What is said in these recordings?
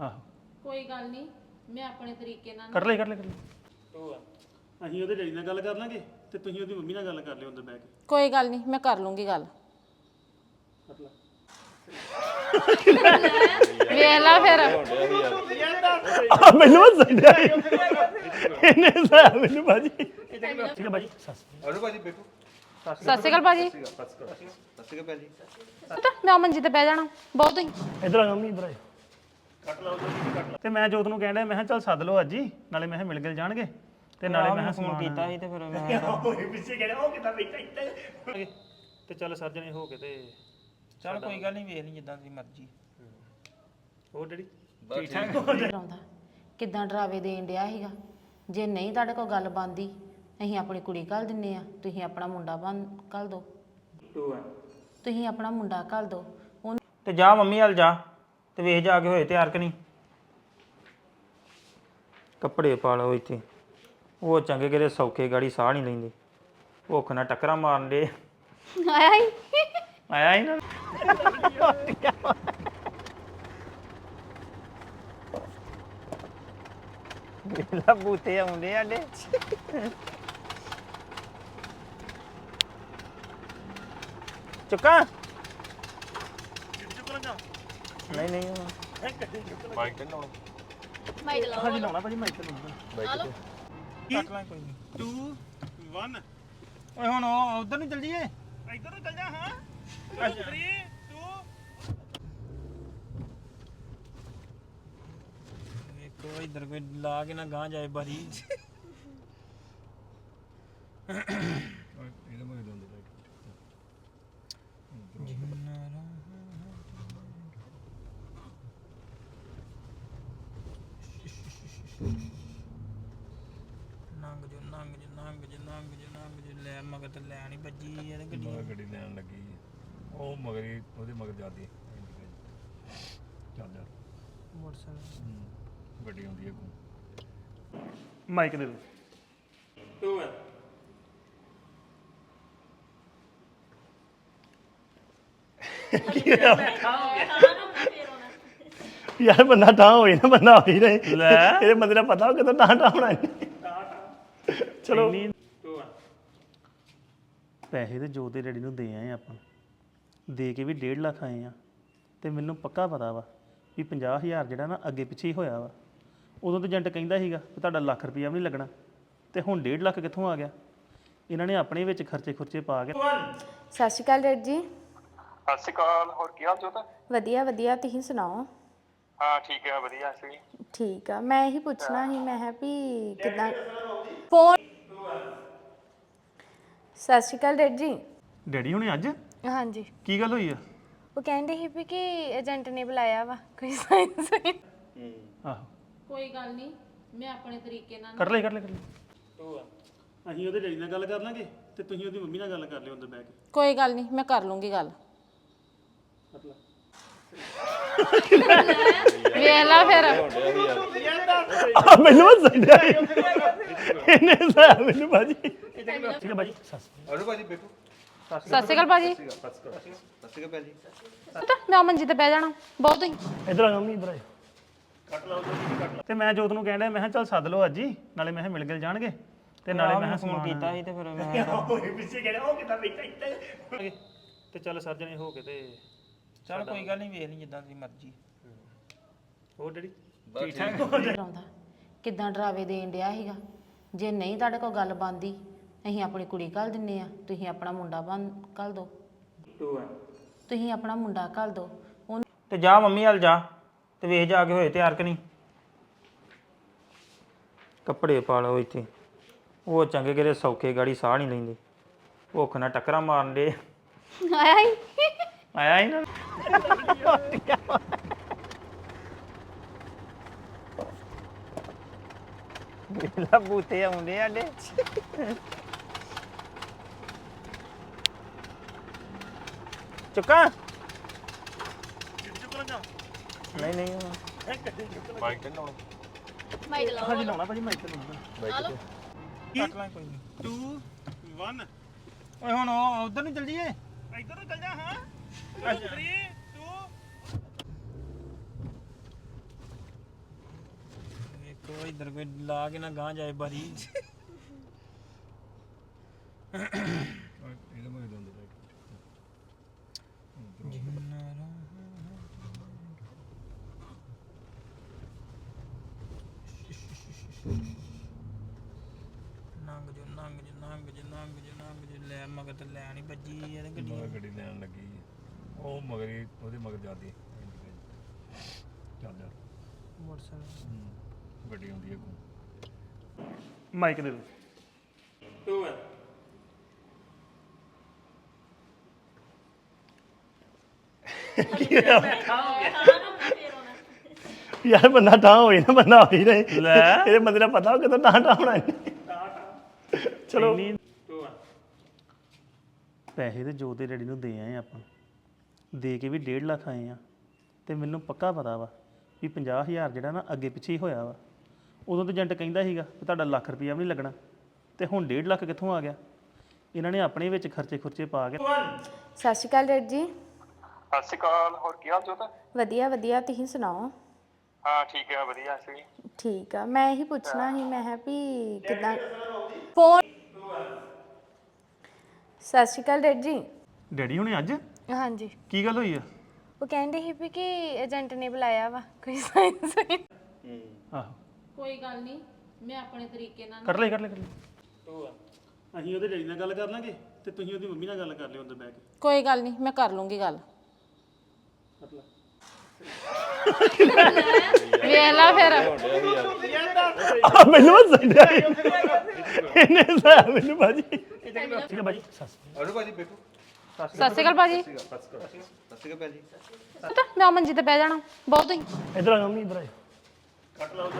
ਆਹੋ। ਕੋਈ ਗੱਲ ਨਹੀਂ ਮੈਂ ਆਪਣੇ ਤਰੀਕੇ ਨਾਲ ਕਰ ਲੈ ਕਰ ਲੈ ਕਰ ਲੈ। ਅਸੀਂ ਉਹਦੇ ਡੈਡੀ ਨਾਲ ਗੱਲ ਕਰ ਲਾਂਗੇ ਤੇ ਤੁਸੀਂ ਉਹਦੀ ਮੰਮੀ ਨਾਲ ਗੱਲ ਕਰ ਲਿਓ ਅੰਦਰ ਬਹਿ ਕੇ। ਕੋਈ ਗੱਲ ਨਹੀਂ ਮੈਂ ਕਰ ਲੂੰਗੀ ਗੱਲ। ਵੇਖ ਲਾ ਫਿਰ। ਆ ਮੈਨੂੰ ਹੱਸਦਾ ਇਹਨੇ ਸਾ ਮੈਨੂੰ ਬਾਜੀ। ਠੀਕ ਹੈ ਬਾਜੀ ਸੱਸ ਅਰੇ ਭਾਜੀ ਬੈਠੋ। ਸਤਿ ਸ਼੍ਰੀ ਅਕਾਲ ਭਾਜੀ ਸਤਿ ਸ਼੍ਰੀ ਅਕਾਲ। ਭਾਜੀ ਪਤਾ ਮੈਂ ਮੰਜੀ ਤੇ ਬਹਿ ਜਾਣਾ। ਬਹੁਤ ਹੀ। ਇਧਰ ਆ ਮੰਮੀ ਇਧਰ ਆ ਤੇ ਮੈਂ ਜੋਤ ਨੂੰ ਕਹਿੰਦਾ ਮੈਂ ਕਿਹਾ ਚੱਲ ਸੱਦ ਲਓ ਅੱਜ ਹੀ ਨਾਲੇ ਮੈਂ ਕਿਹਾ ਮਿਲ ਗਿਲ ਜਾਣਗੇ। ਤੇ ਨਾਲੇ ਮੈਂ ਫੋਨ ਕੀਤਾ ਸੀ ਤੇ ਫਿਰ ਮੈਂ ਹੋਏ ਪਿੱਛੇ ਕਹਿੰਦਾ ਉਹ ਕਿੱਦਾਂ ਬੈਠਾ ਇੱਥੇ? ਤੇ ਚੱਲ ਸਰਜਣੇ ਹੋ ਕੇ ਤੇ ਚੱਲ ਕੋਈ ਗੱਲ ਨਹੀਂ ਵੇਖ ਲਈ ਜਿੱਦਾਂ ਦੀ ਮਰਜ਼ੀ। ਹੋਰ ਡੈਡੀ? ਠੀਕ ਠਾਕ? ਡਰਾਉਂਦਾ। ਕਿੱਦਾਂ ਡਰਾਵੇ ਦੇਣ ਡਿਆ ਸੀਗਾ? ਜੇ ਨਹੀਂ ਤੁਹਾਡੇ ਕੋਲ ਗੱਲ ਬੰਦੀ ਅਸੀਂ ਆਪਣੀ ਕੁੜੀ ਘੱਲ ਦਿੰਨੇ ਆ ਤੁਸੀਂ ਆਪਣਾ ਮੁੰਡਾ ਬੰ ਘੱਲ ਦੋ। ਤੁਸੀਂ ਆਪਣਾ ਮੁੰਡਾ ਘੱਲ ਦੋ। ਤੇ ਜਾ ਮੰਮੀ ਵੱਲ ਜਾ। ਤੇ ਵੇਖ ਜਾ ਕੇ ਹੋਏ ਤਿਆਰ ਕਿ ਨਹੀਂ। ਕੱਪੜੇ ਪਾ ਲਓ ਇੱਥੇ। ਉਹ ਚੰਗੇ ਕਿਤੇ ਸੌਖੇ ਗਾੜੀ ਸਾਹ ਨਹੀਂ ਲੈਂਦੇ। ਭੁੱਖ ਨਾਲ ਟੱਕਰਾਂ ਮਾਰਨ ਦੇ। ਆਇਆ ਹੀ। ਆਇਆ ਹੀ ਨਾ। ਵੇਲਾ ਬੂਤੇ ਆਉਂਦੇ ਆਡੇ ਚੁੱਕਾ। ਨਹੀਂ ਨਹੀਂ। ਹਾਂਜੀ ਲਾਉਣਾ ਭਾਜੀ ਮਾਈਕ ਤੇ ਲਾਉਣਾ। ਕੱਟ ਲਾਂ ਕੋਈ ਨਹੀਂ। 2 1 ਓਏ ਹੁਣ ਉਹ ਉਧਰ ਨੂੰ ਚੱਲ ਜੀਏ ਇੱਧਰ ਨੂੰ ਚੱਲ ਜਾ ਹਾਂ। 3 2 ਵੇਖੋ ਇੱਧਰ ਕੋਈ ਲਾ ਕੇ ਨਾ ਗਾਂ ਜਾਏ ਬਾਰੀ ਨੰਗ ਜੋ ਨੰਗ ਜੋ ਨੰਗ ਜੋ ਨੰਗ ਜੋ ਲੈ ਮਗਰ ਤੇ ਲੈਣ ਹੀ ਵੱਜੀ ਇਹਦੇ ਗੱਡੀ। ਮਗਰ ਗੱਡੀ ਲੈਣ ਲੱਗੀ। ਉਹ ਮਗਰੀ ਉਹਦੇ ਮਗਰ ਜਾਂਦੀ ਚੱਲ ਜਾ। ਮੋਟਰਸਾਈਕਲ। ਹੂੰ। ਗੱਡੀ ਆਉਂਦੀ ਹੈ ਕੋ ਮਾਈਕ ਦੇ ਹੈ ਯਾਰ ਬੰਦਾ ਤਾਂ ਹੋਏ ਨਾ ਬੰਦਾ ਹੋਈ ਰਹੇ ਲੈ। ਇਹਦੇ ਬੰਦੇ ਦਾ ਪਤਾ ਕਦੋਂ ਤਾਂ ਤਾਂ ਹੋਣਾ ਨਹੀਂ ਚਲੋ। ਹੈ ਪੈਸੇ ਤੇ ਜੋ ਤੇ ਡੈਡੀ ਨੂੰ ਦੇ ਆਏ ਆਪਾਂ। ਦੇ ਕੇ ਵੀ 1.5 ਲੱਖ ਆਏ ਆ। ਤੇ ਮੈਨੂੰ ਪੱਕਾ ਪਤਾ ਵਾ ਵੀ 50000 ਜਿਹੜਾ ਨਾ ਅੱਗੇ ਪਿੱਛੇ ਹੀ ਹੋਇਆ ਵਾ। ਉਦੋਂ ਤੇ ਏਜੰਟ ਕਹਿੰਦਾ ਸੀਗਾ ਕਿ ਤੁਹਾਡਾ ਲੱਖ ਰੁਪਈਆ ਵੀ ਨਹੀਂ ਲੱਗਣਾ। ਤੇ ਹੁਣ 1.5 ਲੱਖ ਕਿੱਥੋਂ ਆ ਗਿਆ? ਇਹਨਾਂ ਨੇ ਆਪਣੇ ਵਿੱਚ ਖਰਚੇ ਖੁਰਚੇ ਪਾ ਕੇ ਸਤਿ ਸ਼੍ਰੀ ਅਕਾਲ ਡੈਡ ਜੀ। ਸਤਿ ਸ਼੍ਰੀ ਅਕਾਲ ਹੋਰ ਕੀ ਹਾਲ ਜੋਤ ਵਧੀਆ ਵਧੀਆ। ਤੁਸੀਂ ਸੁਣਾਓ? ਹਾਂ ਠੀਕ ਹੈ ਵਧੀਆ। ਸੀ ਠੀਕ ਆ। ਮੈਂ ਇਹੀ ਪੁੱਛਣਾ ਸੀ ਮੈਂ ਹੈ ਵੀ ਕਿਦਾਂ ਫੋਨ ਸਤਿ ਸ਼੍ਰੀ ਅਕਾਲ ਡੈਡ ਜੀ। ਡੈਡੀ ਹੁਣੇ ਅੱਜ? ਹਾਂਜੀ। ਕੀ ਗੱਲ ਹੋਈ ਆ? ਉਹ ਕਹਿੰਦੇ ਸੀ ਵੀ ਕਿ ਏਜੰਟ ਨੇ ਬੁਲਾਇਆ ਵਾ ਕੋਈ ਸਾਇੰਸ ਆਹੋ। ਕੋਈ ਗੱਲ ਨਹੀਂ ਮੈਂ ਆਪਣੇ ਤਰੀਕੇ ਨਾਲ ਕਰ ਲੈ ਕਰ ਲੈ ਕਰ ਲੈ। ਅਸੀਂ ਉਹਦੇ ਡੈਡੀ ਨਾਲ ਗੱਲ ਕਰ ਲਾਂਗੇ ਤੇ ਤੁਸੀਂ ਉਹਦੀ ਮੰਮੀ ਨਾਲ ਗੱਲ ਕਰ ਲਿਓ ਅੰਦਰ ਬਹਿ ਕੇ। ਕੋਈ ਗੱਲ ਨਹੀਂ ਮੈਂ ਕਰ ਲੂੰਗੀ ਗੱਲ। ਕਰ ਲੈ। ਵੇਖ ਲਾ ਫਿਰ। ਆ ਮੈਨੂੰ ਹੱਸਦਾ ਇਹਨੇ ਸਾ ਮੈਨੂੰ ਬਾਜੀ ਠੀਕ ਹੈ ਬਾਜੀ ਸੱਸ ਅਰੇ ਭਾਜੀ ਬੈਠੋ। ਸਤਿ ਸ਼੍ਰੀ ਅਕਾਲ ਭਾਜੀ। ਸਤਿ ਸ਼੍ਰੀ ਅਕਾਲ ਭਾਜੀ। ਪਤਾ ਮੈਂ ਮੰਜੀ ਤੇ ਬਹਿ ਜਾਣਾ। ਬਹੁਤ ਹੀ। ਇਧਰ ਆ ਮੰਮੀ ਇਧਰ ਆ ਕੱਟ ਲਾ ਤੇ ਮੈਂ ਜੋਤ ਨੂੰ ਕਹਿੰਦਾ ਮੈਂ ਕਿਹਾ ਚੱਲ ਸੱਦ ਲਓ ਅੱਜ ਹੀ ਨਾਲੇ ਮੈਂ ਕਿਹਾ ਮਿਲ ਗਿਲ ਜਾਣਗੇ। ਤੇ ਨਾਲੇ ਮੈਂ ਕਿਹਾ ਫੋਨ ਕੀਤਾ ਸੀ ਤੇ ਫਿਰ ਮੈਂ ਹੋਏ ਪਿੱਛੇ ਕਹਿੰਦਾ ਉਹ ਕਿੱਦਾਂ ਬੈਠਾ ਇੱਥੇ? ਤੇ ਚੱਲ ਸਰਜਣੇ ਹੋ ਕੇ ਤੇ ਚੱਲ ਕੋਈ ਗੱਲ ਨਹੀਂ ਵੇਖ ਲਈ ਜਿੱਦਾਂ ਦੀ ਮਰਜ਼ੀ। ਹੋਰ ਡੈਡੀ? ਠੀਕ ਠਾਕ? ਡਰਾਉਂਦਾ ਕਿੱਦਾਂ ਡਰਾਵੇ ਦੇਣ ਡਿਆ ਸੀਗਾ? ਜੇ ਨਹੀਂ ਤੁਹਾਡੇ ਕੋਲ ਗੱਲ ਬੰਦੀ ਅਸੀਂ ਆਪਣੀ ਕੁੜੀ ਘੱਲ ਦਿੰਨੇ ਆ। ਤੁਸੀਂ ਆਪਣਾ ਮੁੰਡਾ ਬੰ ਘੱਲ ਦੋ। ਟੂ ਹੈ ਤੁਸੀਂ ਆਪਣਾ ਮੁੰਡਾ ਘੱਲ ਦੋ। ਉਹਨੂੰ ਤੇ ਜਾ ਮੰਮੀ ਵੱਲ ਜਾ ਤੇ ਵੇਖ ਜਾ ਕੇ ਹੋਏ ਤਿਆਰ ਕਿ ਨਹੀਂ। ਕੱਪੜੇ ਪਾ ਲਓ ਇੱਥੇ। ਉਹ ਚੰਗੇ ਕਿਤੇ ਸੌਖੇ ਗਾੜੀ ਸਾਹ ਨਹੀਂ ਲੈਂਦੇ। ਭੁੱਖ ਨਾਲ ਟੱਕਰਾਂ ਮਾਰਨ ਦੇ। ਆਇਆ ਹੀ। ਆਇਆ ਹੀ ਨਾ। ਵੇਲਾ ਬੂਤੇ ਆਉਂਦੇ ਆਡੇ ਚੁੱਕਾ। ਨਹੀਂ ਨਹੀਂ। ਬਾਈਕ ਤੇ ਲਾਉਣਾ। ਹਾਂਜੀ ਲਾਉਣਾ ਭਾਜੀ ਮਾਈਕ ਤੇ ਲਾਉਣਾ। ਕੱਟ ਲਾਂ ਕੋਈ ਨਹੀਂ। 2 1 ਓਏ ਹੁਣ ਉਹ ਉਧਰ ਨੂੰ ਚੱਲ ਜੀਏ ਇੱਧਰ ਨੂੰ ਚੱਲ ਜਾ ਹਾਂ। 3 2 ਇਧਰ ਕੋਈ ਲਾ ਕੇ ਨਾ ਗਾਂ ਜਾਏ ਬਾਰੀ। ਇਹਦੇ ਮਗਰ ਜਾਂਦੇ ਨੰਗ ਜੋ ਨੰਗ ਜੋ ਨੰਗ ਜੋ ਨੰਗ ਜੋ ਨੰਗ ਜੋ ਲੈ ਮਗਰ ਤੇ ਲੈ ਨਹੀਂ ਵੱਜੀ ਇਹਦੇ ਗੱਡੀ ਗੱਡੀ ਲੈਣ ਲੱਗੀ। ਉਹ ਮਗਰ ਹੀ ਉਹਦੇ ਮਗਰ ਜਾਂਦੀ ਚੱਲ ਜਾ ਮੋਟਰਸਾਈਕਲ ਹੂੰ। ਗੱਡੀ ਆਉਂਦੀ ਹੈ ਅੱਗੋਂ। ਮਾਈਕ ਦੇ ਦਿਓ। ਟੂ ਹੈ ਯਾਰ ਬੰਦਾ ਤਾਂ ਹੋਏ ਨਾ ਬੰਦਾ ਹੋਈ ਰਹੇ। ਲੈ। ਇਹਦੇ ਬੰਦੇ ਦਾ ਪਤਾ ਹੋ ਕਿਦੋਂ ਤਾਂ ਤਾਂ ਹੋਣਾ ਇਹਨੇ। ਚਲੋ। ਪੈਸੇ ਤੇ ਜੋ ਤੇ ਡੈਡੀ ਨੂੰ ਦੇ ਆਏ ਆਪਾਂ। ਦੇ ਕੇ ਵੀ 1.5 ਲੱਖ ਆਏ ਆ। ਤੇ ਮੈਨੂੰ ਪੱਕਾ ਪਤਾ ਵਾ ਵੀ 50000 ਜਿਹੜਾ ਨਾ ਅੱਗੇ ਪਿੱਛੇ ਹੀ ਹੋਇਆ ਵਾ। ਉਦੋਂ ਤੇ ਏਜੰਟ ਕਹਿੰਦਾ ਸੀਗਾ ਵੀ ਤੁਹਾਡਾ ਲੱਖ ਰੁਪਈਆ ਵੀ ਨਹੀਂ ਲੱਗਣਾ। ਤੇ ਹੁਣ 1.5 ਲੱਖ ਕਿੱਥੋਂ ਆ ਗਿਆ? ਇਹਨਾਂ ਨੇ ਆਪਣੇ ਵਿੱਚ ਖਰਚੇ ਖੁਰਚੇ ਪਾ ਕੇ ਸਤਿ ਸ਼੍ਰੀ ਅਕਾਲ ਡੈਡ ਜੀ। ਸਤਿ ਸ਼੍ਰੀ ਅਕਾਲ ਹੋਰ ਕੀ ਹਾਲ ਜੋਤ ਵਧੀਆ ਵਧੀਆ ਤੁਸੀਂ ਸੁਣਾਓ? ਹਾਂ ਠੀਕ ਹੈ ਵਧੀਆ ਸੀ ਠੀਕ ਆ ਮੈਂ ਇਹੀ ਪੁੱਛਣਾ ਸੀ ਮੈਂ ਕਿਹਾ ਵੀ ਕਿਦਾਂ ਫੋਨ ਸਤਿ ਸ਼੍ਰੀ ਅਕਾਲ ਡੈਡ ਜੀ। ਡੈਡੀ ਹੁਣੇ ਅੱਜ? ਹਾਂਜੀ। ਕੀ ਗੱਲ ਹੋਈ ਆ? ਉਹ ਕਹਿੰਦੇ ਸੀ ਵੀ ਕਿ ਏਜੰਟ ਨੇ ਬੁਲਾਇਆ ਵਾ ਕੋਈ ਸਾਇੰਸ ਆਹੋ। ਕੋਈ ਗੱਲ ਨਹੀਂ ਮੈਂ ਆਪਣੇ ਤਰੀਕੇ ਨਾਲ ਕਰ ਲੈ ਕਰ ਲੈ ਕਰ ਲੈ। ਅਸੀਂ ਉਹਦੇ ਡੈਡੀ ਨਾਲ ਗੱਲ ਕਰ ਲਾਂਗੇ ਤੇ ਤੁਸੀਂ ਉਹਦੀ ਮੰਮੀ ਨਾਲ ਗੱਲ ਕਰ ਲਿਓ ਅੰਦਰ ਬਹਿ ਕੇ। ਕੋਈ ਗੱਲ ਨਹੀਂ ਮੈਂ ਕਰ ਲੂੰਗੀ ਗੱਲ। ਵੇਖ ਲਾ ਫਿਰ। ਆ ਮੈਨੂੰ ਹੱਸਦਾ ਇਹਨੇ ਸਾਇਆ ਮੈਨੂੰ ਬਾਜੀ ਠੀਕ ਹੈ ਬਾਜੀ ਸੱਸ ਅਰੇ ਭਾਜੀ ਬੈਠੋ। ਸਤਿ ਸ਼੍ਰੀ ਅਕਾਲ ਭਾਜੀ। ਸਤਿ ਸ਼੍ਰੀ ਅਕਾਲ ਭੈਣ ਜੀ ਪਤਾ ਮੈਂ ਮੰਜੀ ਤੇ ਬਹਿ ਜਾਣਾ। ਬਹੁਤ ਹੀ ਇਧਰ ਆ ਮੰਮੀ ਇਧਰ ਆ ਕੱਟ ਲਾਓ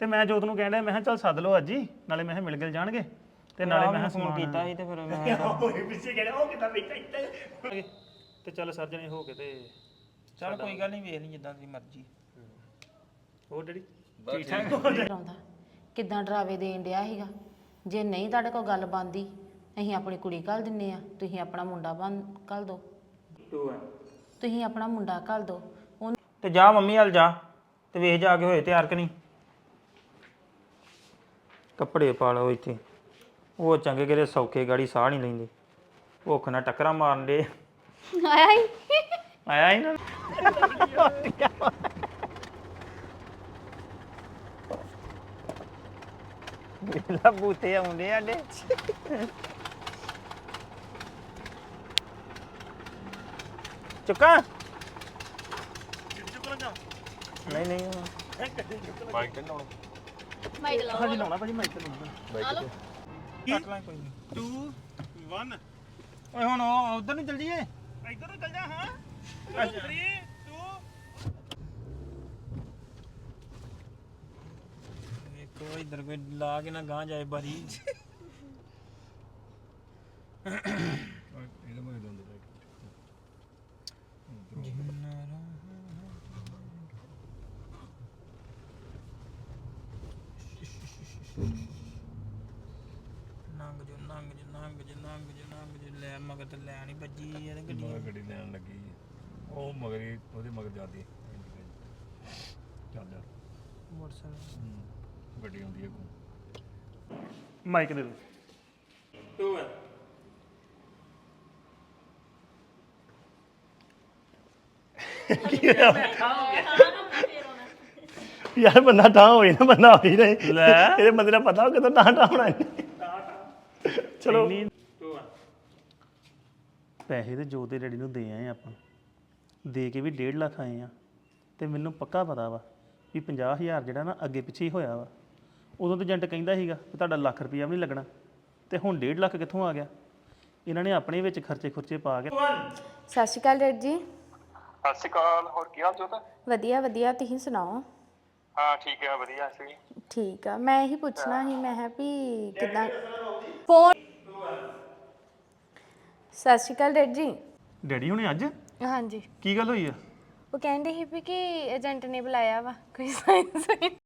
ਤੇ ਮੈਂ ਜੋਤ ਨੂੰ ਕਹਿਣ ਡਿਆ ਮੈਂ ਕਿਹਾ ਚੱਲ ਸੱਦ ਲਓ ਅੱਜ ਹੀ ਨਾਲੇ ਮੈਂ ਕਿਹਾ ਮਿਲ ਗਿਲ ਜਾਣਗੇ। ਤੇ ਨਾਲੇ ਮੈਂ ਫੋਨ ਕੀਤਾ ਸੀ ਤੇ ਫਿਰ ਮੈਂ ਪਿੱਛੇ ਕਹਿਣਾ ਉਹ ਕਿੱਦਾਂ ਬੈਠਾ ਇੱਥੇ? ਤੇ ਚੱਲ ਸਰ ਜਣੇ ਹੋ ਕੇ ਤੇ ਚੱਲ ਕੋਈ ਗੱਲ ਨਹੀਂ ਵੇਖ ਲਈ ਜਿੱਦਾਂ ਦੀ ਮਰਜ਼ੀ। ਹੋਰ ਡੈਡੀ? ਡਰਾਉਂਦਾ। ਕਿੱਦਾਂ ਡਰਾਵੇ ਦੇਣ ਡਿਆ ਸੀਗਾ? ਜੇ ਨਹੀਂ ਤੁਹਾਡੇ ਕੋਲ ਗੱਲ ਬੰਦੀ ਅਸੀਂ ਆਪਣੀ ਕੁੜੀ ਘੱਲ ਦਿੰਨੇ ਆ ਤੁਸੀਂ ਆਪਣਾ ਮੁੰਡਾ ਬੰ ਘੱਲ ਦੋ। ਟੂ ਹੈ ਤੁਸੀਂ ਆਪਣਾ ਮੁੰਡਾ ਘੱਲ ਦੋ। ਉਹ ਤੇ ਜਾ ਮੰਮੀ ਹਾਲ ਜਾ ਤੇ ਵੇਖ ਜਾ ਕੇ ਹੋਏ ਤਿਆਰ ਕਿ ਨਹੀਂ। ਕੱਪੜੇ ਪਾ ਲਓ ਇੱਥੇ। ਉਹ ਚੰਗੇ ਕਿਹੜੇ ਸੌਖੇ ਗਾੜੀ ਸਾਹ ਨਹੀਂ ਲੈਂਦੇ। ਭੁੱਖ ਨਾਲ ਟੱਕਰਾਂ ਮਾਰਨ ਦੇ। ਆਇਆ ਹੀ। ਆਇਆ ਹੀ ਨਾ। ਵੇਲਾ ਬੂਤੇ ਆਉਂਦੇ ਆਡੇ ਚੁੱਕਾ? ਨਹੀਂ ਨਹੀਂ। ਬਾਈਕ ਤੇ ਲਾਉਣਾ। ਹਾਂਜੀ ਲਾਉਣਾ ਭਾਜੀ ਮਾਈਕ ਤੇ ਲਾਉਣਾ। ਕੱਟ ਲਾਂ ਕੋਈ ਨਹੀਂ। 2 1 ਓਏ ਹੁਣ ਉਹ ਉਧਰ ਨੂੰ ਚੱਲ ਜੀਏ ਇੱਧਰ ਨੂੰ ਚੱਲ ਜਾ ਹਾਂ। 3 2 ਵੇਖੋ ਇਧਰ ਕੋਈ ਲਾ ਕੇ ਨਾ ਗਾਂ ਜਾਏ ਬਾਰੀ ਇਹਦੇ ਮਗਰ ਜਾਂਦੇ ਪਏ ਨੰਗ ਜੋ ਨੰਗ ਜੋ ਨੰਗ ਜੋ ਨੰਗ ਜੋ ਨੰਗ ਜੋ ਲੈ ਮਗਰ ਤੇ ਲੈ ਨਹੀਂ ਵੱਜੀ ਇਹਦੇ ਗੱਡੀ ਮਗਰ ਗੱਡੀ ਲੈਣ ਲੱਗੀ। ਉਹ ਮਗਰ ਹੀ ਉਹਦੇ ਮਗਰ ਜਾਂਦੀ। ਚੱਲ ਜਾ। ਮੋਟਰਸਾਈਕਲ। ਹੂੰ। ਗੱਡੀ ਆਉਂਦੀ ਹੈ ਮਾਈਕ ਦੇ ਦਿਓ। ਟੂ ਹੈ ਯਾਰ ਬੰਦਾ ਤਾਂ ਹੋਏ ਨਾ ਬੰਦਾ ਹੋਈ ਲੈ। ਇਹਦੇ ਬੰਦੇ ਦਾ ਪਤਾ ਹੋ ਕਿਦੋਂ ਤਾਂ ਤਾਂ ਹੋਣਾ ਇਹਨੇ। ਚਲੋ। ਹੈ ਪੈਸੇ ਤੇ ਜੋ ਤੇ ਡੈਡੀ ਨੂੰ ਦੇ ਆਏ ਆਪਾਂ। ਦੇ ਕੇ ਵੀ 1.5 ਲੱਖ ਆਏ ਆ। ਤੇ ਮੈਨੂੰ ਪੱਕਾ ਪਤਾ ਵਾ ਵੀ 50000 ਜਿਹੜਾ ਨਾ ਅੱਗੇ ਪਿੱਛੇ ਹੀ ਹੋਇਆ ਵਾ। ਉਦੋਂ ਤੇ ਏਜੰਟ ਕਹਿੰਦਾ ਸੀਗਾ ਵੀ ਤੁਹਾਡਾ ਲੱਖ ਰੁਪਈਆ ਵੀ ਨਹੀਂ ਲੱਗਣਾ। ਤੇ ਹੁਣ 1.5 ਲੱਖ ਕਿੱਥੋਂ ਆ ਗਿਆ? ਇਹਨਾਂ ਨੇ ਆਪਣੇ ਵਿੱਚ ਖਰਚੇ ਖੁਰਚੇ ਪਾ ਕੇ ਸਤਿ ਸ਼੍ਰੀ ਅਕਾਲ ਡੈਡ ਜੀ। ਸਤਿ ਸ਼੍ਰੀ ਅਕਾਲ ਹੋਰ ਕੀ ਹਾਲ ਜੋਤ ਵਧੀਆ ਵਧੀਆ। ਤੁਸੀਂ ਸੁਣਾਓ? ਹਾਂ ਠੀਕ ਹੈ ਵਧੀਆ। ਸੀ ਠੀਕ ਆ। ਮੈਂ ਇਹੀ ਪੁੱਛਣਾ ਸੀ ਮੈਂ ਕਿਹਾ ਵੀ ਕਿਦਾਂ ਫੋਨ ਸਤਿ ਸ਼੍ਰੀ ਅਕਾਲ ਡੈਡ ਜੀ। ਡੈਡੀ ਹੁਣੇ ਅੱਜ? ਹਾਂਜੀ। ਕੀ ਗੱਲ ਹੋਈ ਆ? ਉਹ ਕਹਿੰਦੇ ਸੀ ਵੀ ਕਿ ਏਜੰਟ ਨੇ ਬੁਲਾਇਆ ਵਾ ਕੋਈ ਸਾਇੰਸ